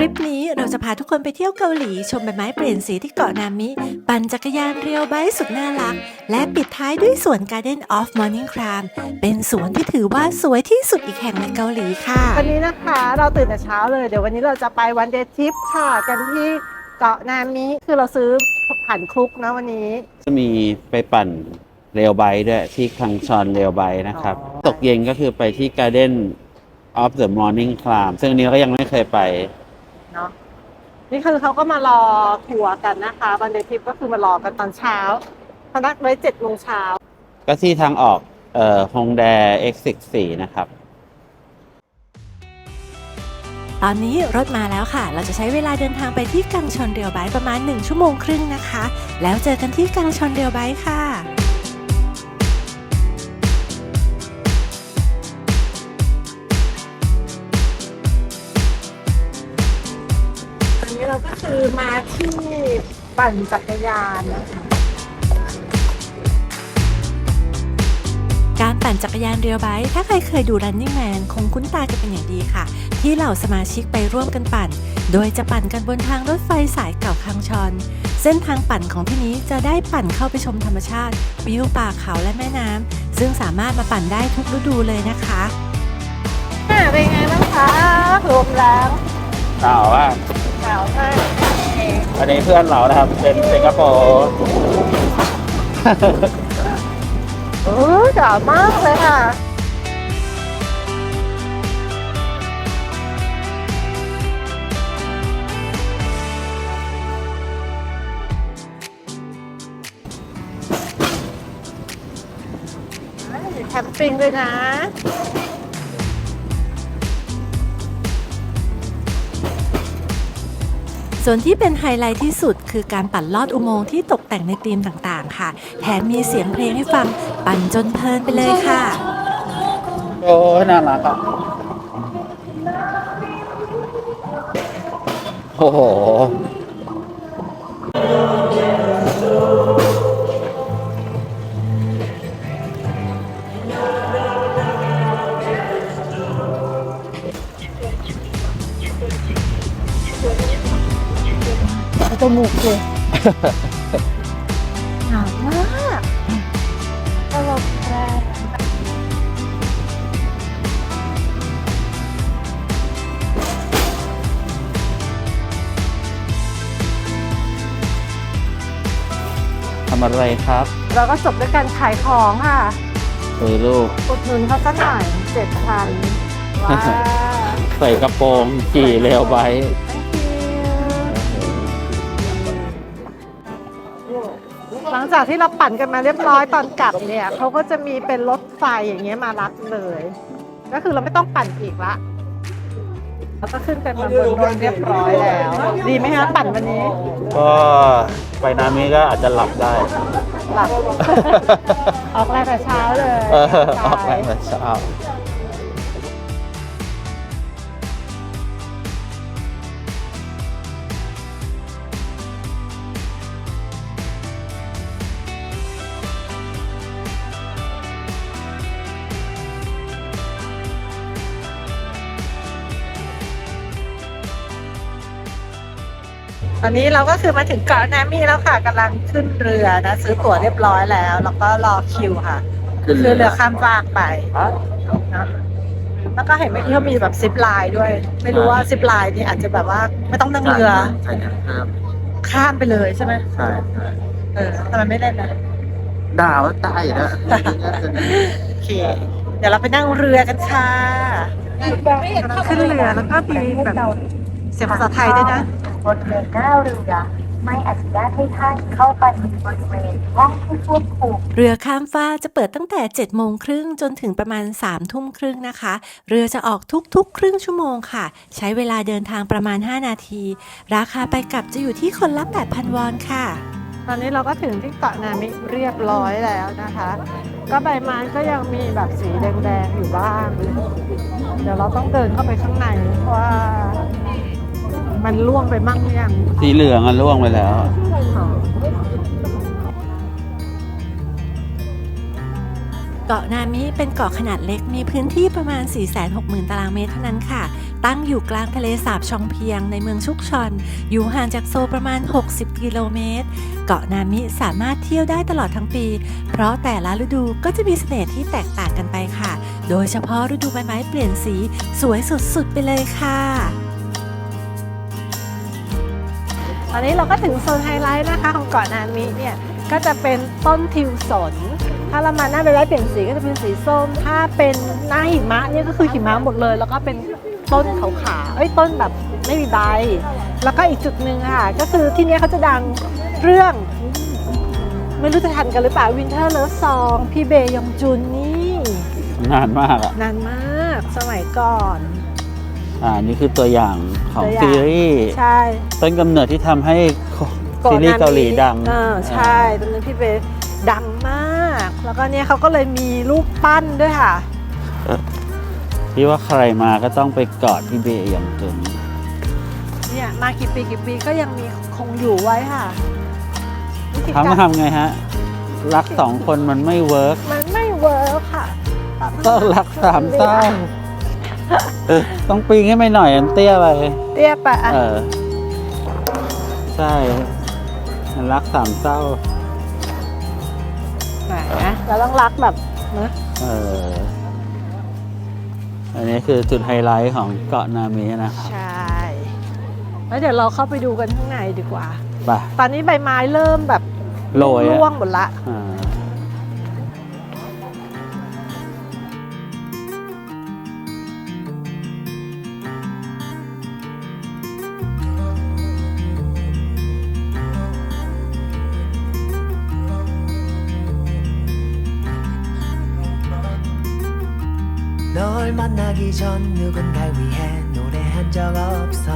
ริปนี้เราจะพาทุกคนไปเที่ยวเกาหลี ชมใบไม้เปลี่ยนสีที่เกาะนามิ ปั่นจักรยานเรียวไบค์สุดน่ารัก และปิดท้ายด้วยสวน Garden of Morning Cram เป็นสวนที่ถือว่าสวยที่สุดอีกแห่งในเกาหลีค่ะวันนี้นะคะเราตื่นแต่เช้าเลย เดี๋ยววันนี้เราจะไปวันเดย์ทริปค่ะ กันที่เกาะนามิ คือเราซื้อผ่านคลุกนะวันนี้ จะมีไปปั่นเรลไบค์ด้วยที่คังชอนเรลไบค์นะครับ อ๋อ ตกเย็นก็คือไปที่ Garden of the Morning Clam ซึ่งอันนี้ก็ยังไม่เคยไป เนาะนี่คือเขาก็มารอทัวร์กันนะคะวันเดย์ทริปก็คือมารอกันตอนเช้าพนักไว้เจ็ดโมงเช้าก็ที่ทางออก เอ่อฮงแด X64 นะครับ ตอนนี้รถมาแล้วค่ะ เราจะใช้เวลาเดินทางไปที่กังชอนเรียวไบค์ประมาณ 1 ชั่วโมงครึ่งนะคะ แล้วเจอกันที่กังชอนเรียวไบค์ค่ะ เราก็คือมาที่ปั่นจักรยานนะคะการปั่นจักรยานเรียวไบค์ถ้าใครเคยดู Running Man คงคุ้นตากันเป็นอย่างดีค่ะ ที่เหล่าสมาชิกไปร่วมกันปั่น โดยจะปั่นกันบนทางรถไฟสายเก่าคังชอน เส้นทางปั่นของที่นี้จะได้ปั่นเข้าไปชมธรรมชาติ วิวป่าเขาและแม่น้ำ ซึ่งสามารถมาปั่นได้ทุกฤดูเลยนะคะอะเป็นไงบ้างคะรวมแล้วกล่าวว่า หนาวมากอันนี้เพื่อนเรานะครับ เป็นสิงคโปร์โอ้ยหนาวมากเลยค่ะแคมปิ้งด้วยนะ ส่วนที่เป็นไฮไลท์ที่สุดคือการปั่นลอดอุโมงค์ที่ตกแต่งในธีมต่างๆ ค่ะ แถมมีเสียงเพลงให้ฟังปั่นจนเพลินไปเลยค่ะ โอ้ยน่ารักอะโอ้โห จมูกเลยหนาวมากตลกแรงทำอะไรครับ เราก็จบด้วยการขายของค่ะคือลูกอุดหนุนเขาสักหน่อยเจ็ดพันว้าวใส่กระโปรงขี่เรลไบ หลังจากที่เราปั่นกันมาเรียบร้อยตอนกลับเนี่ยเขาก็จะมีเป็นรถไฟอย่างเงี้ยมารับเลย ก็คือเราไม่ต้องปั่นอีกละเราก็ขึ้นกันมาบนรถเรียบร้อยแล้ว ดีไหมคะปั่นวันนี้ ก็ไปนามิก็อาจจะหลับได้ หลับ ออกแรงแต่เช้าเลยเออออกแรงแต่เช้า ตอนนี้เราก็คือมาถึงเกาะนามิแล้วค่ะกำลังขึ้นเรือนะซื้อตั๋วเรียบร้อยแล้ว แล้วก็รอคิวค่ะขึ้นคือเรือเรือข้ามฟากไปนะแล้วก็เห็นเมื่อกี้เขามีแบบซิปไลน์ด้วย ไม่รู้ว่าซิปไลน์นี่อาจจะแบบว่าไม่ต้องนั่งเรือใช่ครับข้ามไปเลยใช่ไหมใช่ใช่เออทำไมไม่เล่นนะดาวใต้นะโอเค เดี๋ยวเราไปนั่งเรือกันค่ะขึ้นเรือแล้วก็มีแบบเสียงภาษาไทยด้วยนะ บริเวณหน้าเรือ ไม่อนุญาตให้ท่านเข้าไปในบริเวณห้องที่ควบคุม เรือข้ามฟ้ากจะเปิดตั้งแต่ 7 โมงครึ่งจนถึงประมาณ 3 ทุ่มครึ่งนะคะ เรือจะออกทุกๆ ครึ่งชั่วโมงค่ะ ใช้เวลาเดินทางประมาณ 5 นาที ราคาไปกลับจะอยู่ที่คนละ 8,000 วอนค่ะ ตอนนี้เราก็ถึงที่เกาะนามิเรียบร้อยแล้วนะคะ ก็ใบไม้ก็ยังมีแบบสีแดงๆอยู่บ้าง เดี๋ยวเราต้องเดินเข้าไปข้างในเพราะว่า มันล่วงไปมั่งหรือยังสีเหลืองอะล่วงไปแล้วอเกาะนามิเป็นเกาะขนาดเล็กมีพื้นที่ประมาณ 460,000 ตารางเมตรเท่านั้นค่ะ ตั้งอยู่กลางทะเลสาบชองเพียงในเมืองชุกชอน อยู่ห่างจากโซลประมาณ 60 กิโลเมตร เกาะนามิสามารถเที่ยวได้ตลอดทั้งปี เพราะแต่ละฤดูก็จะมีเสน่ห์ที่แตกต่างกันไปค่ะ โดยเฉพาะฤดูใบไม้เปลี่ยนสีสวยสุดๆไปเลยค่ะ ตอนนี้เราก็ถึงโซนไฮไลท์นะคะของเกาะนามิเนี่ยก็จะเป็นต้นทิวสน ถ้าเรามาหน้าใบไม้เปลี่ยนสีก็จะเป็นสีส้ม ถ้าเป็นหน้าหิมะเนี่ยก็คือหิมะหมดเลย แล้วก็เป็นต้นขาวๆเอ้ยต้นแบบไม่มีใบ แล้วก็อีกจุดหนึ่งค่ะ ก็คือที่เนี้ยเขาจะดังเรื่อง ไม่รู้จะทันกันหรือเปล่าวินเทอร์เลิฟซองพี่เบยองจุนนี่ นานมากอะนานมากสมัยก่อน อ่านี่คือตัวอย่างของตัวอย่าง ซีรีส์ใช่ต้นกำเนิดที่ทำให้ซีรีส์เกาหลีดังเออใช่ตอนนั้นพี่เบย์ดังมาก แล้วก็เนี่ยเขาก็เลยมีรูปปั้นด้วยค่ะ ที่ว่าใครมาก็ต้องไปกอดพี่เบย์อย่างจนเนี่ยมากี่ปีกี่ปีก็ยังมีคงอยู่ไว้ค่ะวิธีทำการทำไงฮะ รักสองคนมันไม่เวิร์กมันไม่เวิร์คค่ะก็รักสามเศร้า เออต้องปีนให้ไม่หน่อยอันเตี้ยไปเตี้ยไปอะเออ ใช่มันรักสามเศร้าแหมเราต้องรักแบบนะเออ อันนี้คือจุดไฮไลท์ของเกาะนามินะครับใช่ แล้วเดี๋ยวเราเข้าไปดูกันข้างในดีกว่า ไปตอนนี้ใบไม้เริ่มแบบโรยอะร่วงหมดละ อ่า 널 만나기 전 누군가를 위해 노래한 적 없어.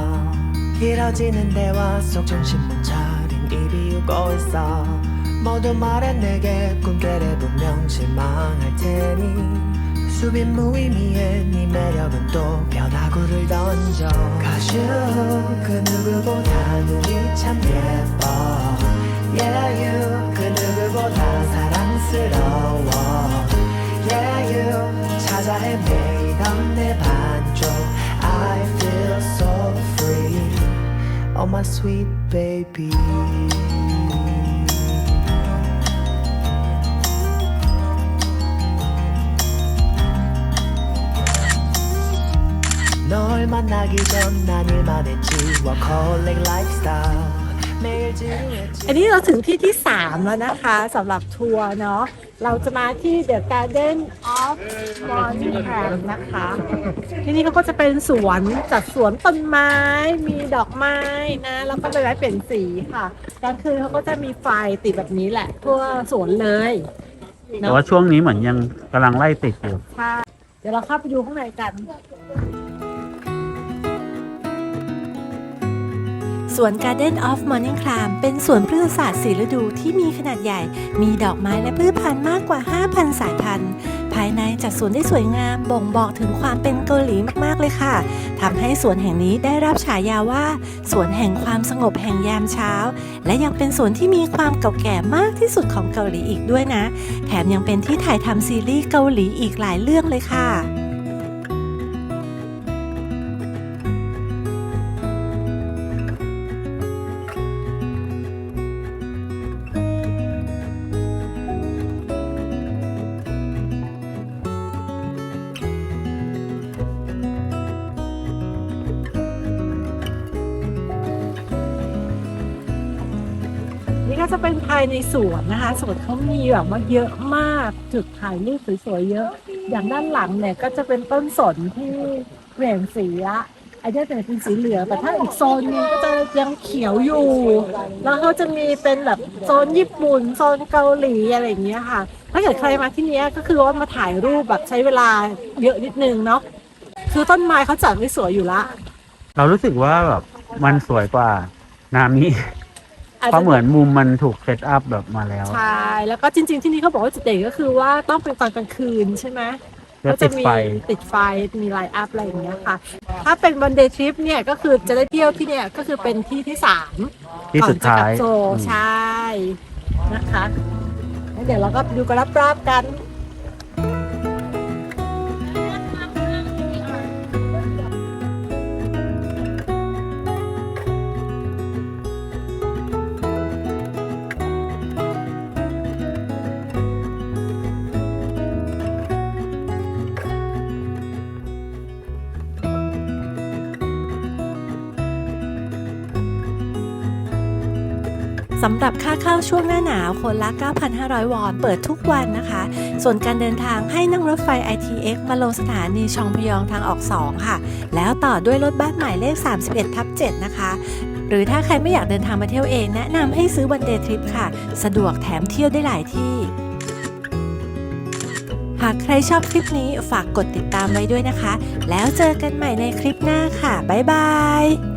길어지는 대화 속 정신만 차린 입이 웃고 있어. 모두 말해 내게 꿈깨래 분명 실망할 테니. 수빈 무의미해 네 매력은 또 변화구를 던져. 가수 그 누구보다 눈이 참 예뻐. Yeah you 그 누구보다 사랑스러워. Yeah you 찾아 헤매이던 내 반쪽 I feel so free Oh my sweet baby 널 만나기 전 난 일만 했지 워커홀릭 lifestyle 매일 지루했지 อันนี้เราถึงที่ที่ 3 แล้วนะคะสำหรับทัวร์เนาะ เราจะมาที่ The Garden of Montreal นะคะ ที่นี่เขาก็จะเป็นสวนจัดสวนต้นไม้ มีดอกไม้นะ แล้วก็ใบไม้เปลี่ยนสีค่ะกลางคืนเขาก็จะมีไฟติดแบบนี้แหละ ทั่วสวนเลยแต่ว่าช่วงนี้เหมือนยังกำลังไล่ติดอยู่ใช่เดี๋ยวเราเข้าไปดูข้างในกัน สวน Garden of Morning Clam เป็นสวน พฤกษศาสตร์สีฤดูที่มีขนาดใหญ่ มีดอกไม้และพืชพันธุ์มากกว่า 5,000 สายพันธุ์ ภายในจัดสวนได้สวยงาม บ่งบอกถึงความเป็นเกาหลีมากๆเลยค่ะทำให้สวนแห่งนี้ได้รับฉายาว่า สวนแห่งความสงบแห่งยามเช้า และยังเป็นสวนที่มีความเก่าแก่มากที่สุดของเกาหลีอีกด้วยนะ แถมยังเป็นที่ถ่ายทำซีรีส์เกาหลีอีกหลายเรื่องเลยค่ะ จะเป็นภายในสวนนะคะสวนเขามีแบบว่าเยอะมากจุดถ่ายรูปสวยๆเยอะ อย่างด้านหลังเนี่ยก็จะเป็นต้นสนที่เปลี่ยนสีละไอ้เนี่เป็นสีเหลืองแต่ถ้าอีกโซนนึงก็จะยังเขียวอยู่ แล้วเขาจะมีเป็นแบบโซนญี่ปุ่นโซนเกาหลีอะไรอย่างเงี้ยค่ะ ถ้าเกิดใครมาที่นี้ก็คือว่ามาถ่ายรูปแบบใช้เวลาเยอะนิดนึงเนาะคือต้นไม้เขาจัดไว้สวยอยู่ละ เรารู้สึกว่าแบบมันสวยกว่านามิาจเพจะราะเหมือนมุมมันถูกเซตอัพแบบมาแล้วใช่แล้วก็จริง ๆ ที่นี่เขาบอกว่าจุดเด่นก็คือว่าต้องเป็นตอนกลางคืนใช่ไหมแล้วก็จะมีติดไฟ ติดไฟ มีไลน์อัพอะไรอย่างเงี้ยค่ะ ถ้าเป็นวันเดย์ทริปเนี่ยก็คือจะได้เที่ยวที่เนี่ยก็คือเป็นที่ที่สามที่สุดท้ายก่อนจะกลับโซลอืม ใช่ นะคะงั้นเดี๋ยวเราก็ดูกันรอบๆกัน สำหรับค่าเข้าช่วงหน้าหนาวคนละ 9,500 วอน เปิดทุกวันนะคะ ส่วนการเดินทางให้นั่งรถไฟ ITX มาลงสถานีชองพยองทางออก 2 ค่ะ แล้วต่อด้วยรถบัสหมายเลข 31 ทับ 7 นะคะ หรือถ้าใครไม่อยากเดินทางมาเที่ยวเอง แนะนำให้ซื้อวันเดย์ทริปค่ะ สะดวกแถมเที่ยวได้หลายที่หากใครชอบคลิปนี้ฝากกดติดตามไว้ด้วยนะคะ แล้วเจอกันใหม่ในคลิปหน้าค่ะ บ๊ายบาย